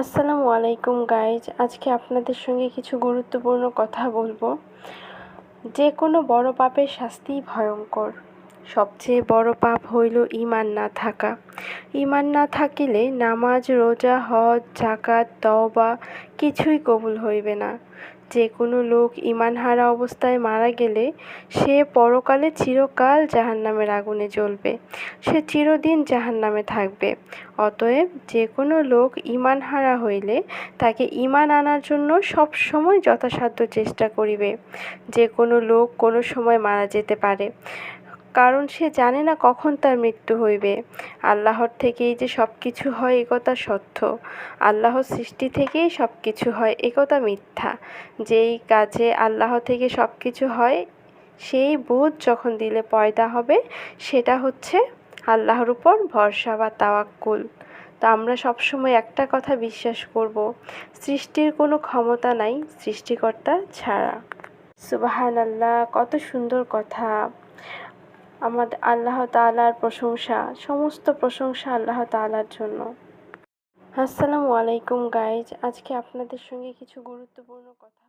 আসসালামু আলাইকুম গাইজ আজকে আপনাদের সঙ্গে কিছু গুরুত্বপূর্ণ কথা বলব। যে কোনো বড় পাপের শাস্তি ভয়ঙ্কর। সবচেয়ে বড় পাপ হইল ঈমান না থাকা। ঈমান না থাকিলে নামাজ, রোজা, হজ জাকাত তওবা কিছুই কবুল হইবে না। যে কোনো লোক ঈমানহারা অবস্থায় মারা গেলে সে পরকালে চিরকাল জাহান্নামের আগুনে জ্বলবে। সে চিরদিন জাহান্নামে থাকবে। অতএব যে কোনো লোক ঈমানহারা হইলে তাকে ঈমান আনার জন্য সব সময় যথাসাধ্য চেষ্টা করিবে। যে কোনো লোক কোনো সময় মারা যেতে পারে। কারণ সে জানে না কখন তার মৃত্যু হইবে। আল্লাহর থেকেই যে সব কিছু হয় একথা সত্য। আল্লাহর সৃষ্টি থেকেই সব কিছু হয় একথা মিথ্যা। যেই কাজে আল্লাহ থেকে সব কিছু হয়, সেই বোধ যখন দিলে পয়দা হবে, সেটা হচ্ছে আল্লাহর উপর ভরসা বা তাওয়াক্কুল। তো আমরা সবসময় একটা কথা বিশ্বাস করব, সৃষ্টির কোনো ক্ষমতা নাই, সৃষ্টিকর্তা ছাড়া। সুবাহান আল্লাহ কত সুন্দর কথা। আমাদের আল্লাহ তালার প্রশংসা, সমস্ত প্রশংসা আল্লাহ তালার জন্য। আসসালামু আলাইকুম গাইজ আজকে আপনাদের সঙ্গে কিছু গুরুত্বপূর্ণ কথা